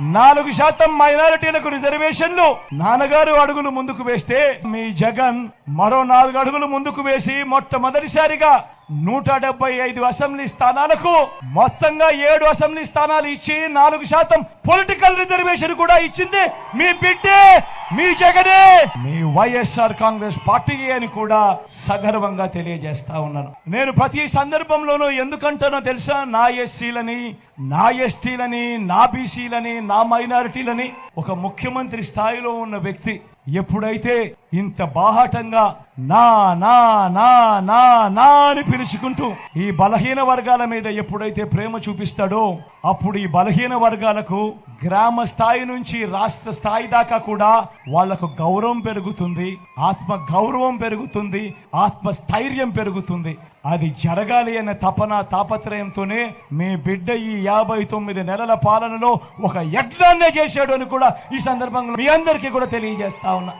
నాలుగు శాతం మైనారిటీలకు రిజర్వేషన్లు. నాన్నగారు అడుగులు ముందుకు వేస్తే మీ జగన్ మరో నాలుగు అడుగులు ముందుకు వేసి మొట్టమొదటిసారిగా నూట డెబ్బై ఐదు అసెంబ్లీ స్థానాలకు మొత్తంగా ఏడు అసెంబ్లీ స్థానాలు ఇచ్చి నాలుగు శాతం పొలిటికల్ రిజర్వేషన్ కూడా ఇచ్చింది. మీ బిడ్డే మీ జగనే. మీ వైఎస్ఆర్ కాంగ్రెస్ పార్టీ అని కూడా సగర్వంగా తెలియజేస్తా ఉన్నాను. నేను ప్రతి సందర్భంలోనూ ఎందుకంటానో తెలుసా? నా ఎస్సీలని నా ఎస్టీలని నా బీసీలని నా మైనారిటీలని ఒక ముఖ్యమంత్రి స్థాయిలో ఉన్న వ్యక్తి ఎప్పుడైతే ఇంత బాహాటంగా నా నా నా నా నా అని పిలుచుకుంటూ ఈ బలహీన వర్గాల మీద ఎప్పుడైతే ప్రేమ చూపిస్తాడో అప్పుడు ఈ బలహీన వర్గాలకు గ్రామ స్థాయి నుంచి రాష్ట్ర స్థాయి దాకా కూడా వాళ్ళకు గౌరవం పెరుగుతుంది ఆత్మ గౌరవం పెరుగుతుంది ఆత్మ స్థైర్యం పెరుగుతుంది. అది జరగాలి అనే తపన తాపత్రయంతోనే మీ బిడ్డ ఈ యాభై తొమ్మిది నెలల పాలనలో ఒక యజ్ఞాన్నే చేశాడు అని కూడా ఈ సందర్భంలో మీ అందరికీ కూడా తెలియజేస్తా ఉన్నా.